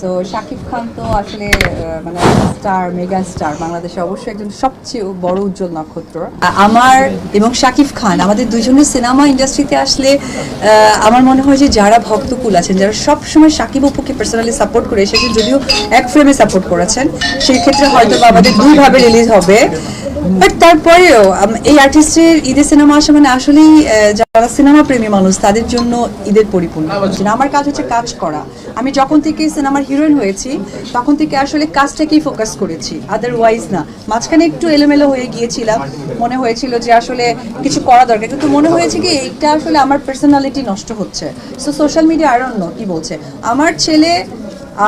So Shakib Khan তো আসলে মানে স্টার মেগা স্টার বাংলাদেশে অবশ্যই একজন সবচেয়ে বড় উজ্জ্বল নক্ষত্র। আমার এবং শাকিব খান আমাদের দুজনের সিনেমা ইন্ডাস্ট্রিতে আসলে আমার মনে হয় যে যারা ভক্তকুল আছেন, যারা সবসময় শাকিব অপুকে পার্সোনালি সাপোর্ট করে এসেছেন, যদিও এক ফ্রেমে সাপোর্ট করেছেন, সেই ক্ষেত্রে হয়তো আমাদের দুইভাবে রিলিজ হবে। বাট তারপরেও এই আর্টিস্টের ঈদের সিনেমা আসা মানে আসলেই যারা সিনেমা প্রেমী মানুষ, তাদের জন্য ঈদের পরিপূর্ণ। আমার কাজ হচ্ছে কাজ করা। আমি যখন থেকে সিনেমার হিরোইন হয়েছি, তখন থেকে আসলে কাজটাকেই ফোকাস করেছি। আদারওয়াইজ না। মাঝখানে একটু এলোমেলো হয়ে গিয়েছিলাম। মনে হয়েছিল যে আসলে কিছু করা দরকার। কিন্তু মনে হয়েছে কি, এইটা আসলে আমার পার্সোনালিটি নষ্ট হচ্ছে। সো সোশ্যাল মিডিয়া আর অন্য কি বলছে। আমার ছেলে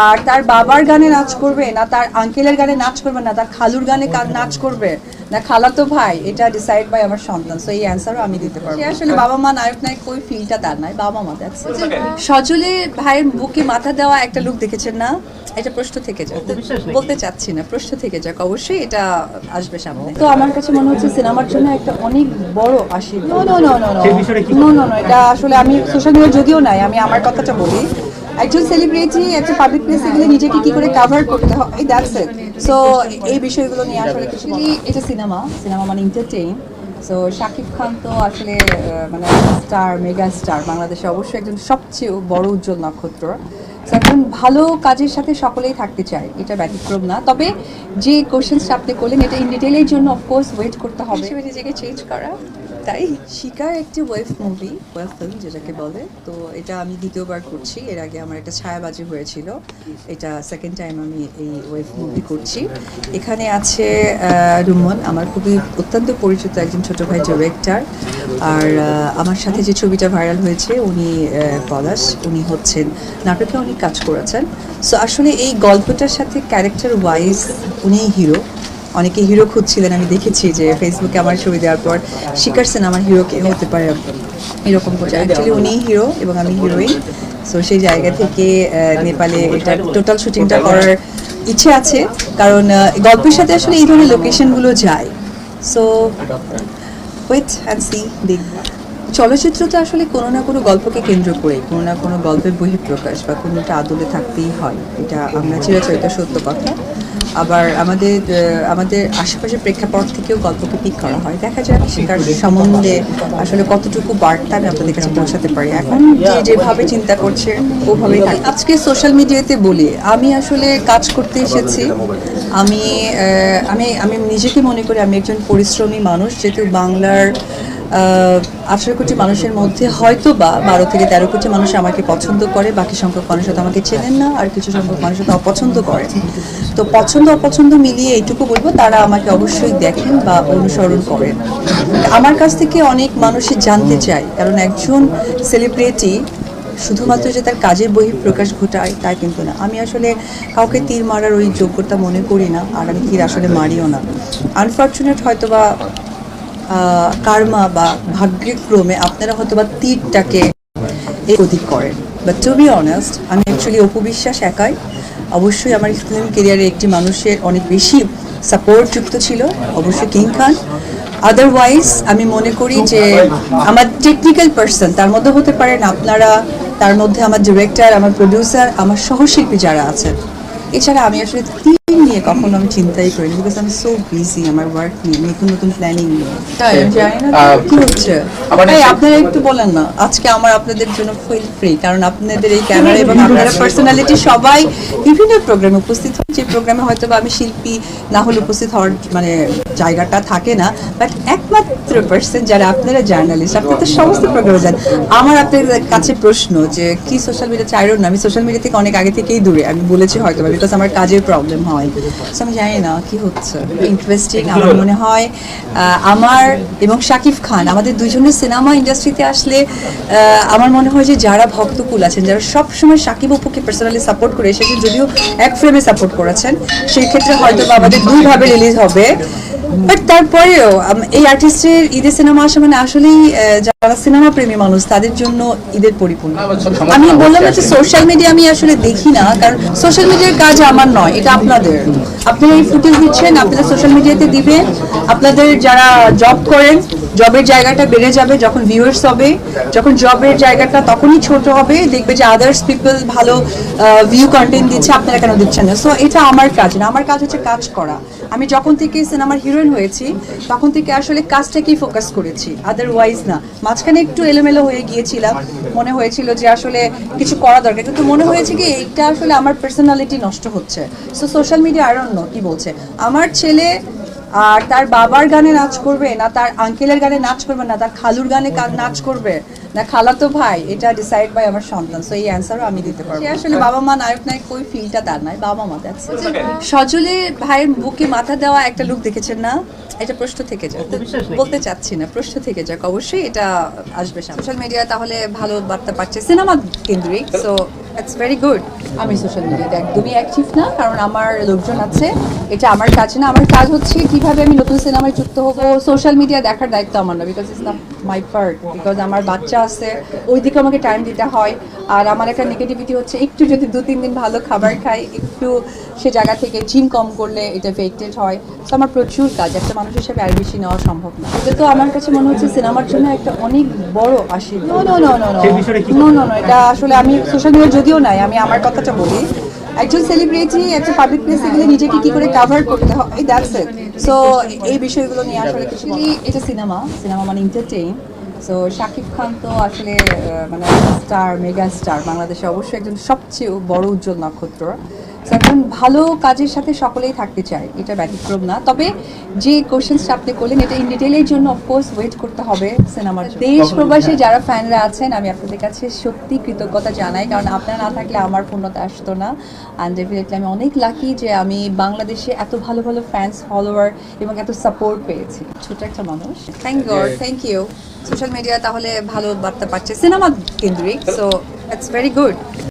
আর তার বাবার গানে নাচ করবে, না তার আঙ্কেলের গানে নাচ করবে, না তার খালুর গানে নাচ করবে না খালাতো ভাই এটা ডিসাইড বাই আমার সন্তান সো এই অ্যান্সারও আমি দিতে পারব। আসলে বাবা মা নায়ক নায়ক ওই ফিলটা তার নাই বাবা মা it. সজলে ভাইয়ের বুকে মাথা দেওয়া একটা লুক দেখেছেন না? এটা প্রশ্ন থেকে যাক। বলতে চাচ্ছি না প্রশ্ন থেকে যাক অবশ্যই এটা আসবে সামনে। তো আমার কাছে মনে হচ্ছে সিনেমার জন্য একটা অনেক বড় আশীর্বাদ। No no no no no no no এটা আসলে আমি সোশ্যাল মিডিয়া যদিও নাই আমি আমার কথাটা বলি। একজন সেলিব্রিটি একটা পাবলিক প্লেসে গেলে নিজেকে কি করে কাভার করতে হয় দ্যাটস ইট সো এই বিষয়গুলো নিয়ে আসলে কিছু এটা সিনেমা সিনেমা মানে এন্টারটেইন সো শাকিব খান তো আসলে মানে স্টার মেগা স্টার বাংলাদেশে অবশ্যই একজন সবচেয়ে বড় উজ্জ্বল নক্ষত্র। একজন ভালো কাজের সাথে সকলেই থাকতে চায়, এটা ব্যতিক্রম না। তবে যে কোশ্চেন্সটা আপনি করলেন, এটা ইন ডিটেলের জন্য অফকোর্স ওয়েট করতে হবে। নিজেকে চেঞ্জ করা, তাই শিকার একটি ওয়েব মুভি ওয়েব ফিল্ম যেটাকে বলে, তো এটা আমি দ্বিতীয়বার করছি। এর আগে আমার একটা ছায়াবাজি হয়েছিল, এটা সেকেন্ড টাইম আমি এই ওয়েব মুভি করছি। এখানে আছে রুমন, আমার খুবই অত্যন্ত পরিচিত একজন ছোট ভাই ডিরেক্টর আর আমার সাথে যে ছবিটা ভাইরাল হয়েছে, উনি পলাশ, উনি হচ্ছেন নাটকে অনেক কাজ করেছেন। সো আসলে এই গল্পটার সাথে ক্যারেক্টার ওয়াইজ উনি হিরো অনেকে হিরো খুঁজছিলেন, আমি দেখেছি যে ফেসবুকে আমার ছবি দেওয়ার পর শিকার সেন আমার হিরো কে হতে পারে এরকম করে। অ্যাকচুয়ালি উনি হিরো এবং আমি হিরোইন সো সেই জায়গা থেকে নেপালে এটা টোটাল শুটিংটা করার ইচ্ছে আছে। কারণ গল্পের সাথে আসলে এই ধরনের লোকেশনগুলো যায়। সো ওয়েট অ্যান্ড সি দেখব চলচ্চিত্র তো আসলে কোনো না কোনো গল্পকে কেন্দ্র করে কোনো না কোনো গল্পের বহিঃপ্রকাশ বা কোনোটা আদলে থাকতেই হয়। এটা আমরা চিরাচরিত সত্য কথা। আবার আমাদের আমাদের আশেপাশের প্রেক্ষাপট থেকেও গল্পকে পিক করা হয়। দেখা যাক সেটার সম্বন্ধে আসলে কতটুকু বার্তা আমি আপনাদের কাছে পৌঁছাতে পারি। এখন যে যেভাবে চিন্তা করছে, ওভাবেই থাকে। আজকে সোশ্যাল মিডিয়াতে বলি, আমি আসলে কাজ করতে এসেছি। আমি আমি আমি নিজেকে মনে করি আমি একজন পরিশ্রমী মানুষ, যেহেতু বাংলার আঠারো কোটি মানুষের মধ্যে হয়তো বা বারো থেকে তেরো কোটি মানুষ আমাকে পছন্দ করে, বাকি সংখ্যক মানুষ হয়তো আমাকে চেনেন না, আর কিছু সংখ্যক মানুষ হয়তো অপছন্দ করে তো পছন্দ, অপছন্দ মিলিয়ে এইটুকু বলব, তারা আমাকে অবশ্যই দেখেন বা অনুসরণ করেন। আমার কাছ থেকে অনেক মানুষই জানতে চায়, কারণ একজন সেলিব্রিটি শুধুমাত্র যে তার কাজের বহি প্রকাশ ঘটায়, তা কিন্তু না। আমি আসলে কাউকে তীর মারার ওই যোগ্যতা মনে করি না, আর আমি তীর আসলে মারিও না। আনফর্চুনেট হয়তো বা কার্মা বা ভাগ্যক্রমে আপনারা হয়তো বা তীরটাকে অধিক করেন। বাট টু বি অনেস্ট আমি অ্যাকচুয়ালি অপবিশ্বাস একাই। অবশ্যই আমার ফিল্ম কেরিয়ারে একটি মানুষের অনেক বেশি সাপোর্ট যুক্ত ছিল, অবশ্যই কিং খান আদারওয়াইজ আমি মনে করি যে আমার টেকনিক্যাল পার্সন তার মধ্যে হতে পারেন আপনারা, তার মধ্যে আমার ডিরেক্টর আমার প্রডিউসার আমার সহশিল্পী যারা আছেন। এছাড়া আমি আসলে নিয়ে কখনো আমি চিন্তাই করিনি বিকজ আমি সো বিজি আমার ওয়ার্ক নিয়ে নতুন নতুন প্ল্যানিং নিয়ে। তাই জানি না কি হচ্ছে। আমার এই আপনারা একটু বলেন না আজকে আমার আপনাদের জন্য ফুল ফ্রি কারণ আপনাদের এই ক্যামেরা এবং আপনারা পার্সোনালিটি সবাই বিভিন্ন প্রোগ্রামে উপস্থিত হয় যে প্রোগ্রামে হয়তো বা আমি শিল্পী না হলে উপস্থিত হওয়ার মানে জায়গাটা থাকে না বাট একমাত্র পার্সন যারা আপনারা জার্নালিস্ট আপনারা তো সমস্ত প্রোগ্রামে যান। আমার আপনাদের কাছে প্রশ্ন যে কি সোশ্যাল মিডিয়া চাইরো না? আমি সোশ্যাল মিডিয়া থেকে অনেক আগে থেকেই দূরে আমি বলেছি হয়তো বিকজ আমার কাজের প্রবলেম হয়। আমি জানি না কি হচ্ছে? ইন্টারেস্টিং আমার মনে হয় আমার এবং শাকিব খান আমাদের দুজনের সিনেমা ইন্ডাস্ট্রিতে আসলে আহ, আমার মনে হয় যে যারা ভক্তকুল আছেন যারা সবসময় শাকিব অপুকে পার্সোনালি সাপোর্ট করে এসেছেন যদিও এক ফ্রেমে সাপোর্ট করেছেন সেই ক্ষেত্রে হয়তো আমাদের দুইভাবে রিলিজ হবে। বাট তারপরেও এই আর্টিস্টের ঈদের সিনেমা আসা মানে আসলেই যারা সিনেমা প্রেমী মানুষ, তাদের জন্য ঈদের পরিপূর্ণ। আমি বললাম যে সোশ্যাল মিডিয়া আমি আসলে দেখি না, কারণ সোশ্যাল মিডিয়ার কাজ আমার নয়, এটা আপনাদের। আপনারা এই ফুটেজ দিচ্ছেন, আপনারা সোশ্যাল মিডিয়াতে দিবেন। আপনাদের যারা জব করেন জবের জায়গাটা বেড়ে যাবে, যখন ভিউয়ার্স হবে, যখন জবের জায়গাটা তখনই ছোট হবে, দেখবে যে আদার্স পিপল ভালো ভিউ কন্টেন্ট দিচ্ছে, আপনারা কেন দিচ্ছেন না? সো এটা আমার কাজ না। আমার কাজ হচ্ছে কাজ করা। আমি যখন থেকে সিনেমার হিরোইন হয়েছি, তখন থেকে আসলে কাজটাকেই ফোকাস করেছি? আদারওয়াইজ না। মাঝখানে একটু এলোমেলো হয়ে গিয়েছিলাম। মনে হয়েছিল যে আসলে কিছু করা দরকার। কিন্তু মনে হয়েছে কি, এইটা আসলে আমার পার্সোনালিটি নষ্ট হচ্ছে। সো সোশ্যাল মিডিয়া আর অন্য কি বলছে। আমার ছেলে আর তার বাবার গানে নাচ করবে না তার আঙ্কেলের গানে নাচ করবে না তার খালুর গানে নাচ করবে না খালাতো ভাই এটা ডিসাইড বাই আমার সন্তান। সো এই অ্যান্সারও আমি দিতে পারব। আসলে বাবা মা নায়ক নায়ক ওই ফিলটা তার নয় বাবা মা it. সজলে ভাইয়ের বুকে মাথা দেওয়া একটা লুক দেখেছেন না? এটা প্রশ্ন থেকে যাক। বলতে চাচ্ছি না প্রশ্ন থেকে যাক অবশ্যই এটা আসবে সোশ্যাল মিডিয়া তাহলে ভালো বার্তা পাচ্ছে সিনেমা কেন্দ্রিক সো ভেরি গুড আমি সোশ্যাল মিডিয়াতে একদমই অ্যাক্টিভ না কারণ আমার লোকজন আছে। এটা আমার কাজ না আমার কাজ হচ্ছে কীভাবে আমি নতুন সিনেমায় যুক্ত হব। সোশ্যাল মিডিয়া দেখার দায়িত্ব আমার না because it's not my part because আমার বাচ্চা আছে ওই দিকে আমাকে টাইম দিতে হয়। আর আমার একটা নেগেটিভিটি হচ্ছে একটু যদি দু তিন দিন ভালো খাবার খাই একটু সে জায়গা থেকে জিম কম করলে এটা এফেক্টেড হয়। তো আমার প্রচুর কাজ একটা মানুষ হিসেবে আর বেশি নেওয়া সম্ভব না। এটা তো আমার কাছে মনে হচ্ছে সিনেমার জন্য একটা অনেক বড় আশীর্বাদ। নো নো নো নো সেই বিষয়টা নো নো নো এটা আসলে আমি সোশ্যাল মিডিয়া যদিও নাই, আমি আমার কথাটা বলি। একজন সেলিব্রিটি একটা পাবলিক প্লেসে গেলে নিজেকে কি করে কাভার করতে হয় দ্যাটস ইট সো এই বিষয়গুলো নিয়ে আসলে কিছু এটা সিনেমা সিনেমা মানে এন্টারটেইন সো শাকিব খান তো আসলে মানে স্টার মেগা স্টার বাংলাদেশে অবশ্যই একজন সবচেয়ে বড় উজ্জ্বল নক্ষত্র। একজন ভালো কাজের সাথে সকলেই থাকতে চায় এটা ব্যতিক্রম না। তবে যে কোশ্চেন্সটা আপনি করলেন এটা ইন ডিটেলের জন্য অফকোর্স ওয়েট করতে হবে সিনেমার দেশ প্রবাসী যারা ফ্যানরা আছেন আমি আপনাদের কাছে সত্যি কৃতজ্ঞতা জানাই কারণ আপনারা না থাকলে আমার পূর্ণতা আসতো না। অ্যান্ড ডেফিনেটলি আমি অনেক লাকি যে আমি বাংলাদেশে এত ভালো ভালো ফ্যান্স ফলোয়ার এবং এত সাপোর্ট পেয়েছি। ছোট একটা মানুষ। Thank God thank you social media তাহলে ভালো বার্তা পাচ্ছে সিনেমা কেন্দ্রিক সো ইটস ভেরি গুড